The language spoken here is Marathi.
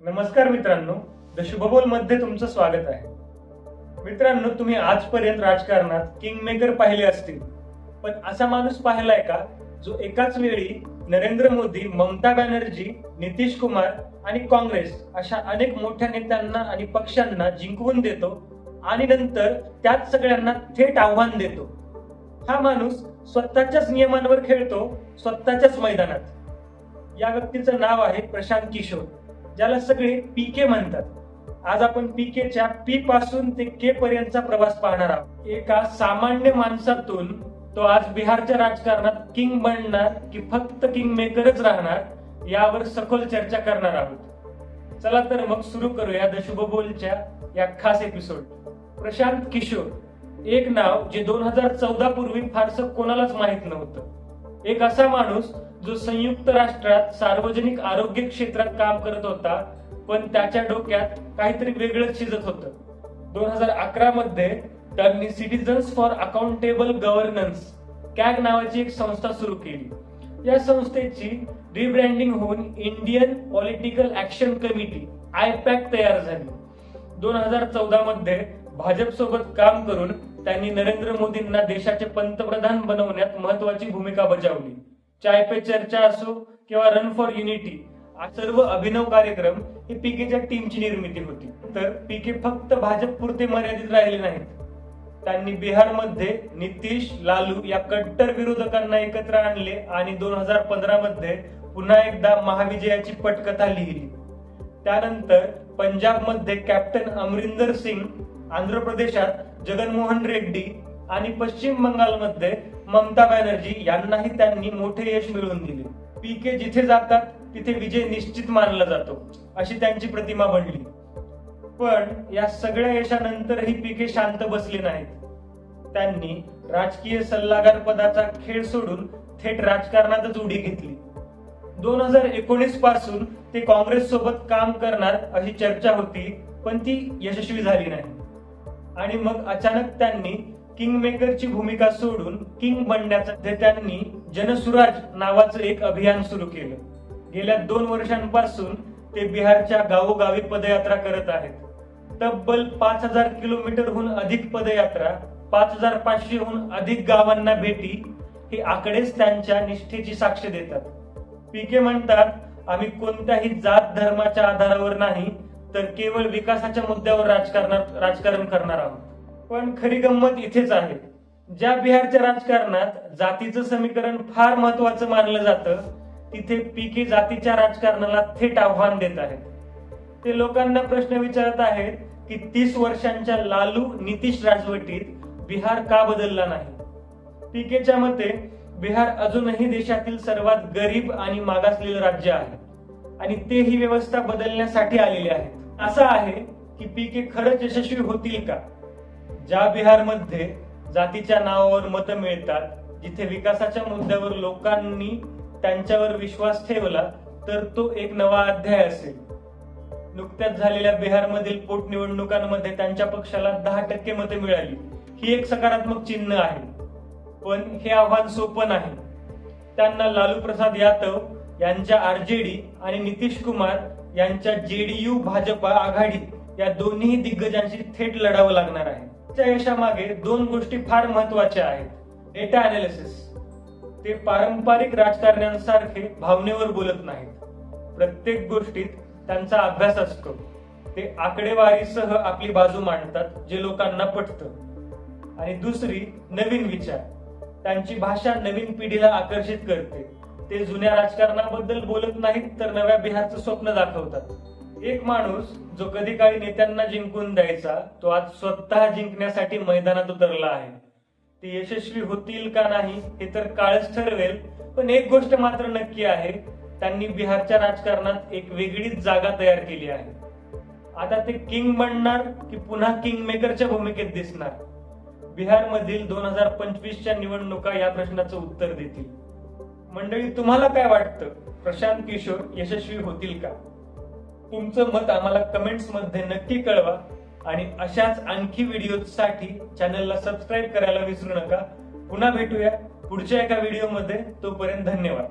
नमस्कार मित्रांनो द शुभबोलमध्ये तुमचं स्वागत आहे. मित्रांनो तुम्ही आजपर्यंत राजकारणात किंग मेकर पाहिले असतील. पण असा माणूस पाहिलाय का जो एकाच वेळी नरेंद्र मोदी ममता बॅनर्जी नितीश कुमार आणि काँग्रेस अशा अनेक मोठ्या नेत्यांना आणि पक्षांना जिंकवून देतो आणि नंतर त्याच सगळ्यांना थेट आव्हान देतो. हा माणूस स्वतःच्याच नियमांवर खेळतो स्वतःच्याच मैदानात. या व्यक्तीचं नाव आहे प्रशांत किशोर. ज्याला सगळे पीके म्हणतात. आज आपण पीकेच्या पी पासून ते के पर्यंतचा प्रवास पाहणार आहोत. एका सामान्य माणसातून तो आज बिहारच्या राजकारणात किंग बनणार की फक्त किंग मेकरच राहणार यावर सखोल चर्चा करणार आहोत. चला तर मग सुरू करूया द शुभबोलच्या या खास एपिसोड प्रशांत किशोर एक नाव जे दोन हजार चौदा पूर्वी फारसं कोणालाच माहीत नव्हतं. एक असा माणूस जो संयुक्त राष्ट्रात सार्वजनिक आरोग्य क्षेत्रात काम करत होता पण त्याच्या डोक्यात काहीतरी वेगळंच शिजत होतं. दोन हजार अकरा मध्ये त्यांनी citizens for accountable governance CAG नावाची एक संस्था सुरू केली. या संस्थेची रिब्रँडिंग होऊन Indian political action committee IPAC तयार झाली. दोन हजार चौदा मध्ये भाजप सोबत काम करून त्यांनी नरेंद्र मोदींना देशाचे पंतप्रधान बनवण्यात महत्वाची भूमिका बजावली. चाय पे चर्चा असो किंवा रन फॉर युनिटी हा सर्व अभिनव कार्यक्रम हे पीकेच्या टीमची निर्मिती होती. तर पीके फक्त भाजप पुरते मर्यादित राहिले नाहीत. त्यांनी बिहारमध्ये नितीश लालू या कट्टर विरोधकांना एकत्र आणले आणि दोन हजार पंधरा मध्ये पुन्हा एकदा महाविजयाची पटकथा लिहिली. त्यानंतर पंजाबमध्ये कॅप्टन अमरिंदर सिंग आंध्र प्रदेशात जगनमोहन रेड्डी आणि पश्चिम बंगालमध्ये ममता बॅनर्जी यांनाही त्यांनी मोठे यश मिळवून दिले. पीके जिथे जातात तिथे विजय निश्चित मानला जातो अशी त्यांची प्रतिमा बनली. पण या सगळ्या यशानंतरही पीके शांत बसले नाहीत. त्यांनी राजकीय सल्लागार पदाचा खेळ सोडून थेट राजकारणातच उडी घेतली. दोन हजार एकोणीसपासून ते काँग्रेस सोबत काम करणार अशी चर्चा होती पण ती यशस्वी झाली नाही. आणि मग अचानक त्यांनी किंग मेकरची भूमिका सोडून किंग बनण्याचं त्यांनी जनसुराज नावाचं एक अभियान सुरू केलं. गेल्या दोन वर्षांपासून ते बिहारच्या गावोगावी पदयात्रा करत आहेत. तब्बल पाच हजार किलोमीटरहून अधिक पदयात्रा पाच हजार पाचशेहून अधिक गावांना भेटी हे आकडेच त्यांच्या निष्ठेची साक्ष देतात. पीके म्हणतात आम्ही कोणत्याही जात धर्माच्या आधारावर नाही तर केवळ विकासाच्या मुद्द्यावर राजकारणात राजकारण करणार आहोत. पण खरी गंमत इथेच आहे. ज्या बिहारच्या राजकारणात जातीचं समीकरण फार महत्वाचं मानलं जातं तिथे पीके जातीच्या राजकारणाला थेट आव्हान देत आहेत. ते लोकांना प्रश्न विचारत आहेत की तीस वर्षांच्या लालू नितीश राजवटीत बिहार का बदलला नाही? पीकेच्या मते बिहार अजूनही देशातील सर्वात गरीब आणि मागासलेलं राज्य आहे. आणि ते ही व्यवस्था बदलण्यासाठी आलेली आहे असा आहे की पीके खरंच यशस्वी होतील का? ज्या बिहारमध्ये जातीच्या नावावर मतं मिळतात जिथे विकासाच्या मुद्द्यावर लोकांनी त्यांच्यावर विश्वास ठेवला तर तो एक नवा अध्याय असेल. नुकत्याच झालेल्या बिहारमधील पोटनिवडणुकांमध्ये त्यांच्या पक्षाला दहा टक्के मते मिळाली. ही एक सकारात्मक चिन्ह आहे. पण हे आव्हान सोपं नाही. त्यांना लालू प्रसाद यादव यांच्या आरजेडी आणि नितीश कुमार यांच्या जेडीयू भाजपा आघाडी या दोन्ही दिग्गजांशी थेट लढावं लागणार आहे. त्या यशामागे दोन गोष्टी फार महत्त्वाच्या आहेत. डेटा अनालिसिस ते पारंपरिक राजकारण्यांसारखे भावनेवर बोलत नाहीत. प्रत्येक गोष्टीत त्यांचा अभ्यास असतो. ते आकडेवारीसह आपली बाजू मांडतात जे लोकांना पटतं. आणि दुसरी नवीन विचार. त्यांची भाषा नवीन पिढीला आकर्षित करते. ते जुन्या राजकारणाबद्दल बोलत नाहीत तर नव्या बिहारचं स्वप्न दाखवतात. एक माणूस जो कधी काळी नेत्यांना जिंकून द्यायचा तो आज स्वतः जिंकण्यासाठी मैदानात उतरला आहे. ते यशस्वी होतील का नाही हे तर काळच ठरवेल पण एक गोष्ट मात्र नक्की आहे त्यांनी बिहारच्या राजकारणात एक वेगळीच जागा तयार केली आहे. आता ते किंग बनणार की पुन्हा किंग मेकरच्या भूमिकेत दिसणार? बिहारमधील दोन हजार पंचवीसच्या निवडणुका या प्रश्नाचं उत्तर देतील. मंडळी तुम्हाला काय वाटतं? प्रशांत किशोर यशस्वी होतील का? तुमचं मत आम्हाला कमेंट्समध्ये नक्की कळवा आणि अशाच आणखी व्हिडिओसाठी चॅनलला सबस्क्राईब करायला विसरू नका. पुन्हा भेटूया पुढच्या एका व्हिडिओमध्ये. तोपर्यंत धन्यवाद.